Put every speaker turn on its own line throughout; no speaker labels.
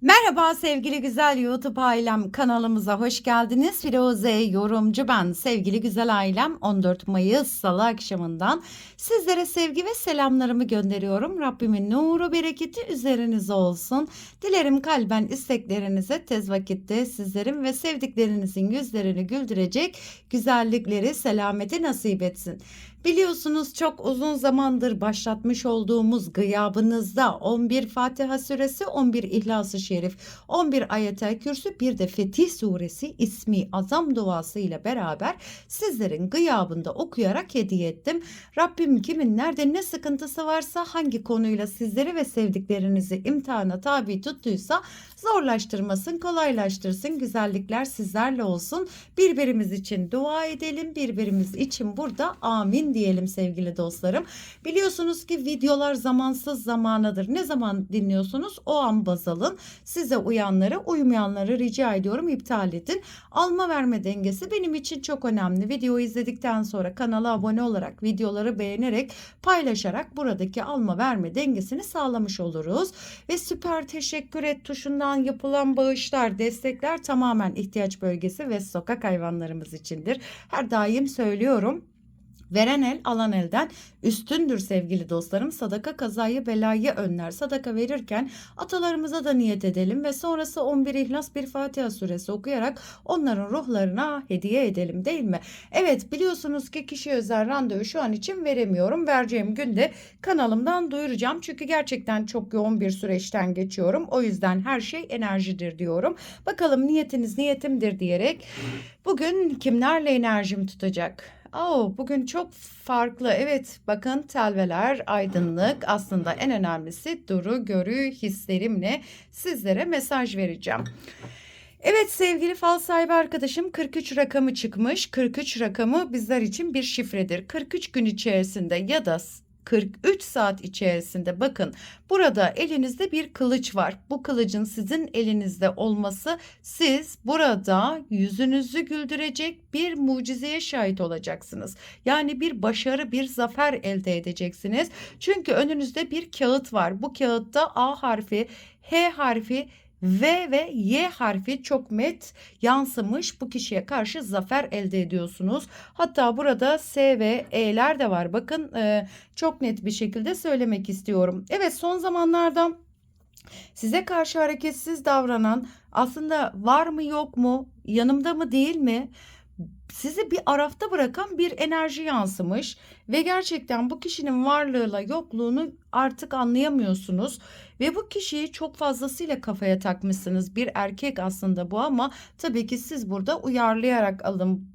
Merhaba sevgili güzel YouTube ailem kanalımıza hoş geldiniz. Firuze yorumcu ben sevgili güzel ailem 14 Mayıs Salı akşamından sizlere sevgi ve selamlarımı gönderiyorum. Rabbimin nuru bereketi üzerinize olsun. Dilerim kalben isteklerinize tez vakitte sizlerin ve sevdiklerinizin yüzlerini güldürecek güzellikleri selameti nasip etsin. Biliyorsunuz çok uzun zamandır başlatmış olduğumuz gıyabınızda 11 Fatiha suresi, 11 İhlas-ı Şerif, 11 Ayetel Kürsü, bir de Fetih suresi ismi azam duası ile beraber sizlerin gıyabında okuyarak hediye ettim. Rabbim kimin nerede ne sıkıntısı varsa hangi konuyla sizleri ve sevdiklerinizi imtihana tabi tuttuysa zorlaştırmasın, kolaylaştırsın. Güzellikler sizlerle olsun. Birbirimiz için dua edelim. Birbirimiz için burada amin diyelim sevgili dostlarım. Biliyorsunuz ki videolar zamansız zamanadır. Ne zaman dinliyorsunuz? O an baz alın. Size uyanları, uymayanları rica ediyorum iptal edin. Alma verme dengesi benim için çok önemli. Videoyu izledikten sonra kanala abone olarak, videoları beğenerek, paylaşarak buradaki alma verme dengesini sağlamış oluruz. Ve süper teşekkür et tuşundan yapılan bağışlar, destekler tamamen ihtiyaç bölgesi ve sokak hayvanlarımız içindir. Her daim söylüyorum. Veren el alan elden üstündür sevgili dostlarım. Sadaka kazayı belayı önler. Sadaka verirken atalarımıza da niyet edelim ve sonrası 11 İhlas bir Fatiha suresi okuyarak onların ruhlarına hediye edelim değil mi? Evet biliyorsunuz ki kişi özel randevu şu an için veremiyorum. Vereceğim günde kanalımdan duyuracağım. Çünkü gerçekten çok yoğun bir süreçten geçiyorum. O yüzden her şey enerjidir diyorum. Bakalım niyetiniz niyetimdir diyerek bugün kimlerle enerjim tutacak? Oo, bugün çok farklı. Evet, bakın telveler, aydınlık. Aslında en önemlisi duru, görü, hislerimle sizlere mesaj vereceğim. Evet sevgili fal sahibi arkadaşım 43 rakamı çıkmış. 43 rakamı bizler için bir şifredir. 43 gün içerisinde ya da 43 saat içerisinde bakın burada elinizde bir kılıç var. Bu kılıcın sizin elinizde olması siz burada yüzünüzü güldürecek bir mucizeye şahit olacaksınız. Yani bir başarı, bir zafer elde edeceksiniz. Çünkü önünüzde bir kağıt var. Bu kağıtta A harfi, H harfi, V ve Y harfi çok net yansımış bu kişiye karşı zafer elde ediyorsunuz. Hatta burada S ve E'ler de var. Bakın e, çok net bir şekilde söylemek istiyorum. Evet son zamanlarda size karşı hareketsiz davranan aslında var mı yok mu yanımda mı değil mi sizi bir arafta bırakan bir enerji yansımış ve gerçekten bu kişinin varlığıyla yokluğunu artık anlayamıyorsunuz ve bu kişiyi çok fazlasıyla kafaya takmışsınız. Bir erkek aslında bu ama tabii ki siz burada uyarlayarak alın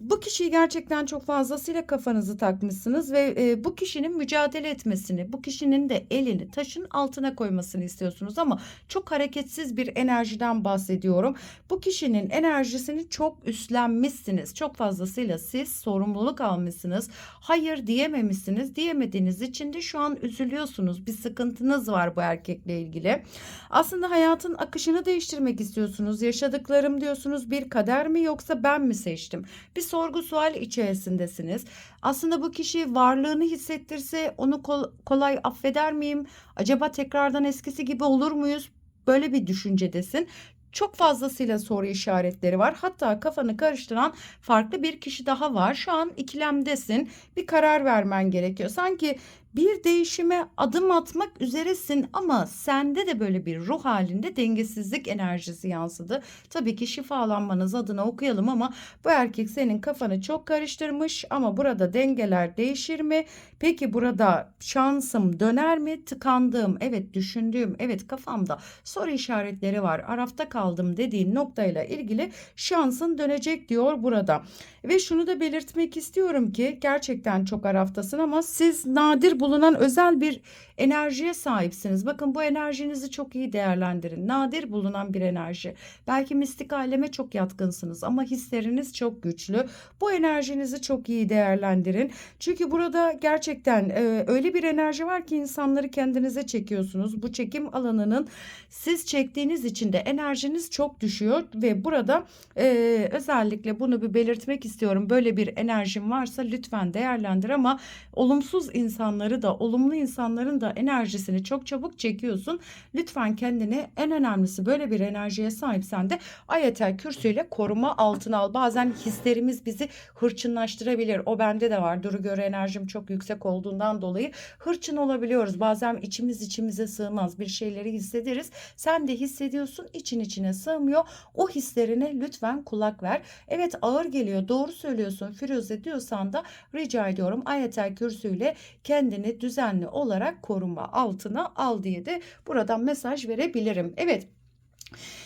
bu kişiyi gerçekten çok fazlasıyla kafanızı takmışsınız ve e, bu kişinin mücadele etmesini, bu kişinin de elini taşın altına koymasını istiyorsunuz ama çok hareketsiz bir enerjiden bahsediyorum. Bu kişinin enerjisini çok üstlenmişsiniz. Çok fazlasıyla siz sorumluluk almışsınız. Hayır diyememişsiniz. Diyemediğiniz için de şu an üzülüyorsunuz. Bir sıkıntınız var bu erkekle ilgili. Aslında hayatın akışını değiştirmek istiyorsunuz. Yaşadıklarım diyorsunuz bir kader mi yoksa ben mi seçtim? Bir sorgu sual içerisindesiniz. Aslında bu kişi varlığını hissettirse onu kol- kolay affeder miyim? Acaba tekrardan eskisi gibi olur muyuz? Böyle bir düşüncedesin. Çok fazlasıyla soru işaretleri var. Hatta kafanı karıştıran farklı bir kişi daha var. Şu an ikilemdesin. Bir karar vermen gerekiyor. Sanki bir değişime adım atmak üzeresin ama sende de böyle bir ruh halinde dengesizlik enerjisi yansıdı. Tabii ki şifalanmanız adına okuyalım ama bu erkek senin kafanı çok karıştırmış ama burada dengeler değişir mi? Peki burada şansım döner mi? Tıkandığım, evet düşündüğüm, evet kafamda soru işaretleri var. Arafta kaldım dediğin noktayla ilgili şansın dönecek diyor burada. Ve şunu da belirtmek istiyorum ki gerçekten çok araftasın ama siz nadir bulunan özel bir enerjiye sahipsiniz. Bakın bu enerjinizi çok iyi değerlendirin. Nadir bulunan bir enerji. Belki mistik aleme çok yatkınsınız ama hisleriniz çok güçlü. Bu enerjinizi çok iyi değerlendirin. Çünkü burada gerçekten e, öyle bir enerji var ki insanları kendinize çekiyorsunuz. Bu çekim alanının siz çektiğiniz için de enerjiniz çok düşüyor ve burada e, özellikle bunu bir belirtmek istiyorum. Böyle bir enerjim varsa lütfen değerlendir ama olumsuz insanları insanları da olumlu insanların da enerjisini çok çabuk çekiyorsun. Lütfen kendini en önemlisi böyle bir enerjiye sahipsen de ayetel kürsüyle koruma altına al. Bazen hislerimiz bizi hırçınlaştırabilir. O bende de var. Duru göre enerjim çok yüksek olduğundan dolayı hırçın olabiliyoruz. Bazen içimiz içimize sığmaz. Bir şeyleri hissederiz. Sen de hissediyorsun için içine sığmıyor. O hislerine lütfen kulak ver. Evet ağır geliyor. Doğru söylüyorsun Firuze diyorsan da rica ediyorum ayetel kürsüyle kendini düzenli olarak koruma altına al diye de buradan mesaj verebilirim. Evet.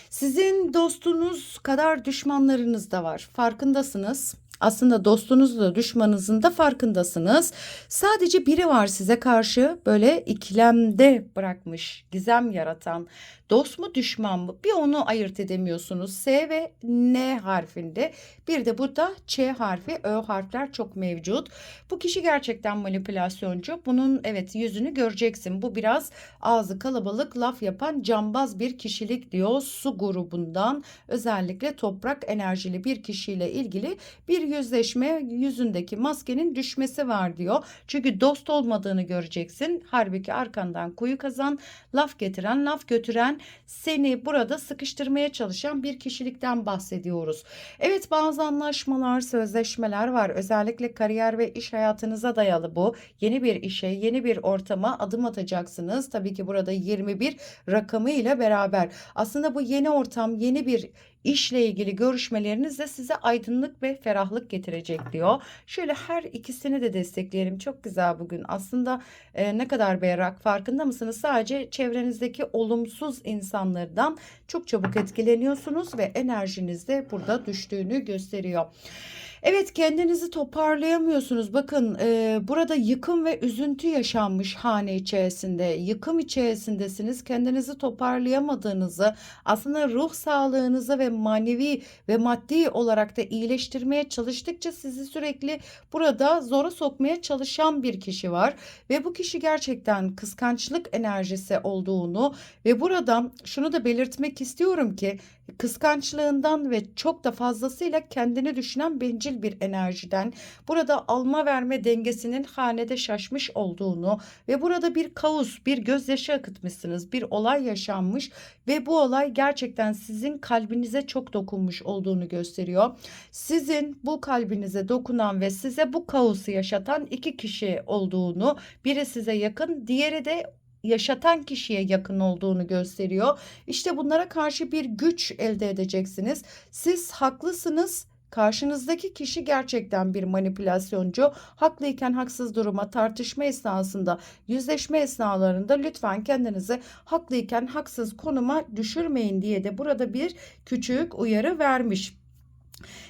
Sizin dostunuz kadar düşmanlarınız da var. Farkındasınız. Aslında dostunuz da düşmanınızın da farkındasınız. Sadece biri var size karşı böyle ikilemde bırakmış, gizem yaratan. Dost mu düşman mı? Bir onu ayırt edemiyorsunuz. S ve N harfinde. Bir de burada Ç harfi, Ö harfler çok mevcut. Bu kişi gerçekten manipülasyoncu. Bunun evet yüzünü göreceksin. Bu biraz ağzı kalabalık laf yapan cambaz bir kişilik diyor. Su grubundan özellikle toprak enerjili bir kişiyle ilgili bir yüzleşme yüzündeki maskenin düşmesi var diyor. Çünkü dost olmadığını göreceksin. Halbuki arkandan kuyu kazan, laf getiren, laf götüren, seni burada sıkıştırmaya çalışan bir kişilikten bahsediyoruz. Evet bazı anlaşmalar, sözleşmeler var. Özellikle kariyer ve iş hayatınıza dayalı bu. Yeni bir işe, yeni bir ortama adım atacaksınız. Tabii ki burada 21 rakamı ile beraber. Aslında bu yeni ortam, yeni bir işle ilgili görüşmeleriniz de size aydınlık ve ferahlık getirecek diyor. Şöyle her ikisini de destekleyelim. Çok güzel bugün. Aslında e, ne kadar berrak farkında mısınız? Sadece çevrenizdeki olumsuz insanlardan çok çabuk etkileniyorsunuz ve enerjiniz de burada düştüğünü gösteriyor. Evet kendinizi toparlayamıyorsunuz. Bakın e, burada yıkım ve üzüntü yaşanmış hane içerisinde. Yıkım içerisindesiniz. Kendinizi toparlayamadığınızı aslında ruh sağlığınızı ve manevi ve maddi olarak da iyileştirmeye çalıştıkça sizi sürekli burada zora sokmaya çalışan bir kişi var. Ve bu kişi gerçekten kıskançlık enerjisi olduğunu ve burada şunu da belirtmek istiyorum ki kıskançlığından ve çok da fazlasıyla kendini düşünen bencil bir enerjiden burada alma verme dengesinin hanede şaşmış olduğunu ve burada bir kaos, bir gözyaşı akıtmışsınız, bir olay yaşanmış ve bu olay gerçekten sizin kalbinize çok dokunmuş olduğunu gösteriyor. Sizin bu kalbinize dokunan ve size bu kaosu yaşatan iki kişi olduğunu, biri size yakın, diğeri de yaşatan kişiye yakın olduğunu gösteriyor. İşte bunlara karşı bir güç elde edeceksiniz. Siz haklısınız. Karşınızdaki kişi gerçekten bir manipülasyoncu. Haklıyken haksız duruma tartışma esnasında, yüzleşme esnalarında lütfen kendinizi haklıyken haksız konuma düşürmeyin diye de burada bir küçük uyarı vermiş.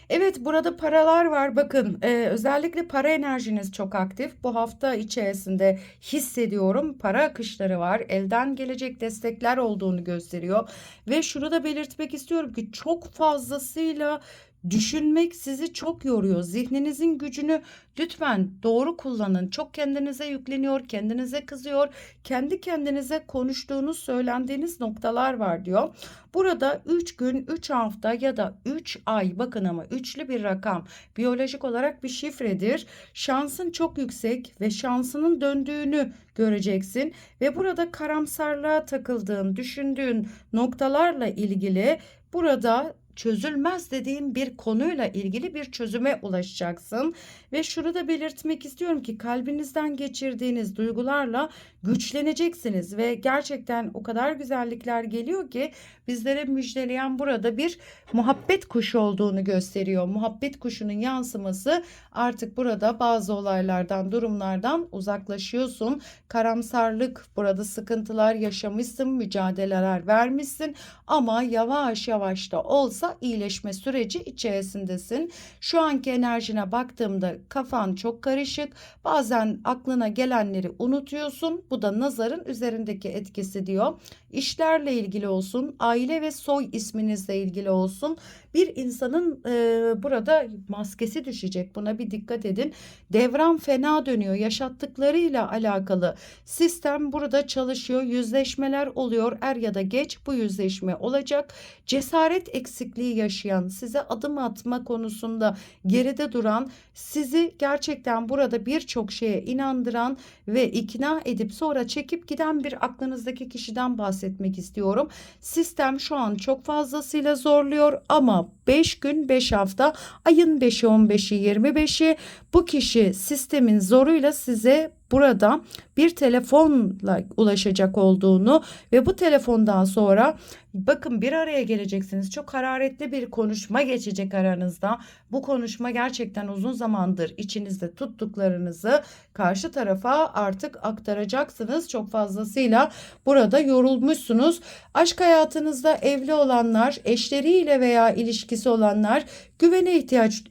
Evet burada paralar var bakın e, özellikle para enerjiniz çok aktif bu hafta içerisinde hissediyorum para akışları var elden gelecek destekler olduğunu gösteriyor ve şunu da belirtmek istiyorum ki çok fazlasıyla Düşünmek sizi çok yoruyor. Zihninizin gücünü lütfen doğru kullanın. Çok kendinize yükleniyor, kendinize kızıyor. Kendi kendinize konuştuğunuz, söylendiğiniz noktalar var diyor. Burada 3 gün, 3 hafta ya da 3 ay bakın ama üçlü bir rakam biyolojik olarak bir şifredir. Şansın çok yüksek ve şansının döndüğünü göreceksin ve burada karamsarlığa takıldığın, düşündüğün noktalarla ilgili burada çözülmez dediğim bir konuyla ilgili bir çözüme ulaşacaksın. Ve şunu da belirtmek istiyorum ki kalbinizden geçirdiğiniz duygularla güçleneceksiniz ve gerçekten o kadar güzellikler geliyor ki bizlere müjdeleyen burada bir muhabbet kuşu olduğunu gösteriyor. Muhabbet kuşunun yansıması artık burada bazı olaylardan, durumlardan uzaklaşıyorsun. Karamsarlık, burada sıkıntılar yaşamışsın, mücadeleler vermişsin ama yavaş yavaş da olsa iyileşme süreci içerisindesin. Şu anki enerjine baktığımda kafan çok karışık. Bazen aklına gelenleri unutuyorsun. Bu da nazarın üzerindeki etkisi diyor. İşlerle ilgili olsun, aile ve soy isminizle ilgili olsun. Bir insanın e, burada maskesi düşecek. Buna bir dikkat edin. Devran fena dönüyor. Yaşattıklarıyla alakalı sistem burada çalışıyor. Yüzleşmeler oluyor. Er ya da geç bu yüzleşme olacak. Cesaret eksikliği yaşayan, size adım atma konusunda geride duran, sizi gerçekten burada birçok şeye inandıran ve ikna edip sonra çekip giden bir aklınızdaki kişiden bahsetmek istiyorum. Sistem şu an çok fazlasıyla zorluyor ama 5 gün 5 hafta ayın 5'i 15'i 25'i bu kişi sistemin zoruyla size burada bir telefonla ulaşacak olduğunu ve bu telefondan sonra bakın bir araya geleceksiniz. Çok hararetli bir konuşma geçecek aranızda. Bu konuşma gerçekten uzun zamandır içinizde tuttuklarınızı karşı tarafa artık aktaracaksınız. Çok fazlasıyla burada yorulmuşsunuz. Aşk hayatınızda evli olanlar, eşleriyle veya ilişkisi olanlar güvene ihtiyaç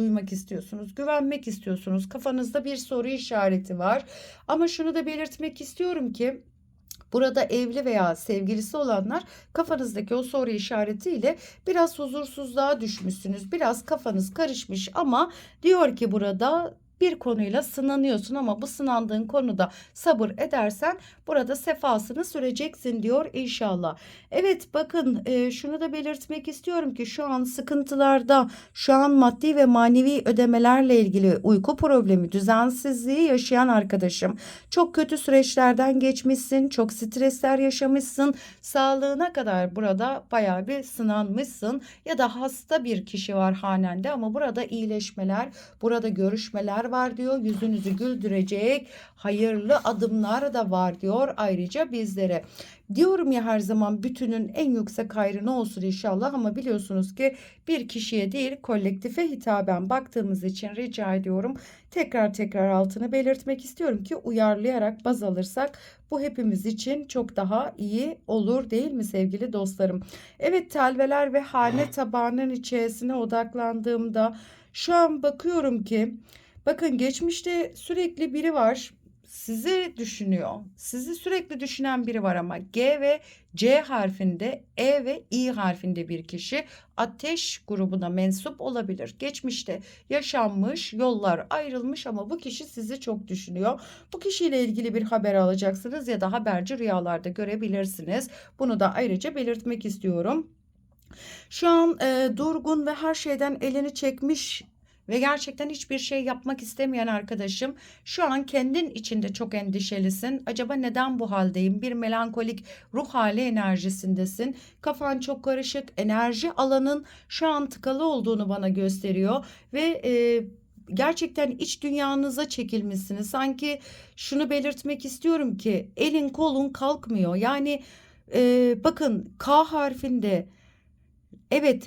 duymak istiyorsunuz, güvenmek istiyorsunuz. Kafanızda bir soru işareti var. Ama şunu da belirtmek istiyorum ki Burada evli veya sevgilisi olanlar kafanızdaki o soru işaretiyle biraz huzursuzluğa düşmüşsünüz. Biraz kafanız karışmış ama diyor ki burada bir konuyla sınanıyorsun ama bu sınandığın konuda sabır edersen burada sefasını süreceksin diyor inşallah. Evet bakın e, şunu da belirtmek istiyorum ki şu an sıkıntılarda şu an maddi ve manevi ödemelerle ilgili uyku problemi düzensizliği yaşayan arkadaşım. Çok kötü süreçlerden geçmişsin çok stresler yaşamışsın. Sağlığına kadar burada baya bir sınanmışsın. Ya da hasta bir kişi var hanende ama burada iyileşmeler burada görüşmeler var diyor. Yüzünüzü güldürecek hayırlı adımlar da var diyor ayrıca bizlere. Diyorum ya her zaman bütünün en yüksek hayrı ne olsun inşallah ama biliyorsunuz ki bir kişiye değil kolektife hitaben baktığımız için rica ediyorum. Tekrar tekrar altını belirtmek istiyorum ki uyarlayarak baz alırsak bu hepimiz için çok daha iyi olur değil mi sevgili dostlarım? Evet telveler ve hane tabağının içerisine odaklandığımda şu an bakıyorum ki Bakın geçmişte sürekli biri var. Sizi düşünüyor. Sizi sürekli düşünen biri var ama G ve C harfinde, E ve İ harfinde bir kişi ateş grubuna mensup olabilir. Geçmişte yaşanmış, yollar ayrılmış ama bu kişi sizi çok düşünüyor. Bu kişiyle ilgili bir haber alacaksınız ya da haberci rüyalarda görebilirsiniz. Bunu da ayrıca belirtmek istiyorum. Şu an e, durgun ve her şeyden elini çekmiş ve gerçekten hiçbir şey yapmak istemeyen arkadaşım şu an kendin içinde çok endişelisin. Acaba neden bu haldeyim? Bir melankolik ruh hali enerjisindesin. Kafan çok karışık. Enerji alanın şu an tıkalı olduğunu bana gösteriyor ve e, gerçekten iç dünyanıza çekilmişsiniz. Sanki şunu belirtmek istiyorum ki elin kolun kalkmıyor. Yani e, bakın K harfinde evet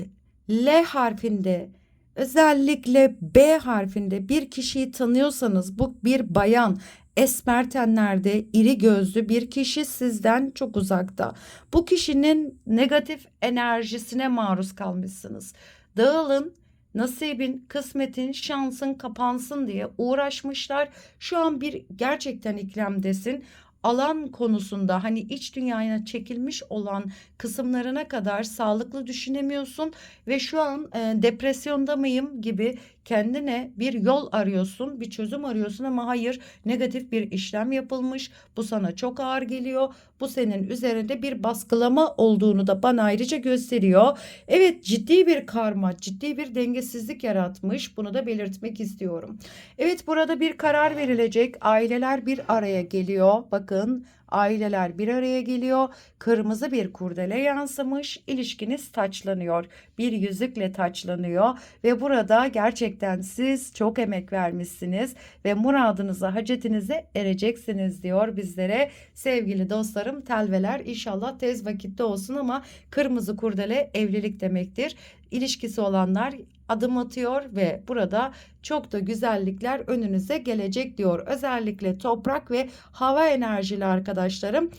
L harfinde Özellikle B harfinde bir kişiyi tanıyorsanız bu bir bayan esmer tenlerde iri gözlü bir kişi sizden çok uzakta. Bu kişinin negatif enerjisine maruz kalmışsınız. Dağılın, nasibin, kısmetin, şansın kapansın diye uğraşmışlar. Şu an bir gerçekten iklemdesin alan konusunda hani iç dünyaya çekilmiş olan kısımlarına kadar sağlıklı düşünemiyorsun ve şu an e, depresyonda mıyım gibi kendine bir yol arıyorsun, bir çözüm arıyorsun ama hayır negatif bir işlem yapılmış. Bu sana çok ağır geliyor. Bu senin üzerinde bir baskılama olduğunu da bana ayrıca gösteriyor. Evet ciddi bir karma, ciddi bir dengesizlik yaratmış. Bunu da belirtmek istiyorum. Evet burada bir karar verilecek. Aileler bir araya geliyor. Bakın Aileler bir araya geliyor. Kırmızı bir kurdele yansımış. İlişkiniz taçlanıyor. Bir yüzükle taçlanıyor ve burada gerçekten siz çok emek vermişsiniz ve muradınıza, hacetinize ereceksiniz diyor bizlere. Sevgili dostlarım, telveler inşallah tez vakitte olsun ama kırmızı kurdele evlilik demektir. İlişkisi olanlar adım atıyor ve burada çok da güzellikler önünüze gelecek diyor. Özellikle toprak ve hava enerjili arkadaşlarım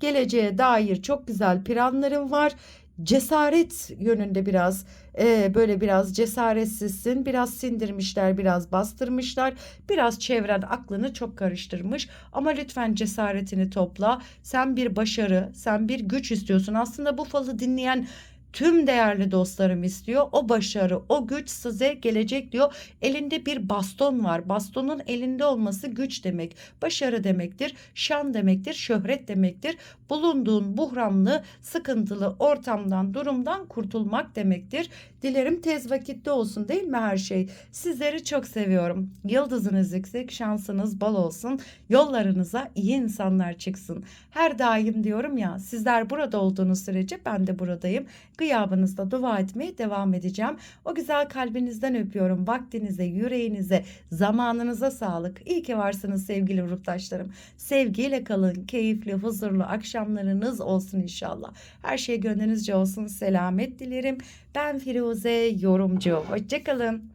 geleceğe dair çok güzel planlarım var. Cesaret yönünde biraz e, böyle biraz cesaretsizsin biraz sindirmişler biraz bastırmışlar biraz çevren aklını çok karıştırmış ama lütfen cesaretini topla sen bir başarı sen bir güç istiyorsun aslında bu falı dinleyen tüm değerli dostlarım istiyor. O başarı, o güç size gelecek diyor. Elinde bir baston var. Bastonun elinde olması güç demek, başarı demektir, şan demektir, şöhret demektir. Bulunduğun buhranlı, sıkıntılı ortamdan, durumdan kurtulmak demektir. Dilerim tez vakitte olsun değil mi her şey? Sizleri çok seviyorum. Yıldızınız yüksek, şansınız bol olsun. Yollarınıza iyi insanlar çıksın. Her daim diyorum ya sizler burada olduğunuz sürece ben de buradayım. Gıyabınızda dua etmeye devam edeceğim. O güzel kalbinizden öpüyorum. Vaktinize, yüreğinize, zamanınıza sağlık. İyi ki varsınız sevgili ruhtaşlarım. Sevgiyle kalın, keyifli, huzurlu akşamlarınız olsun inşallah. Her şey gönlünüzce olsun. Selamet dilerim. Ben Firuze Yorumcu. Hoşçakalın.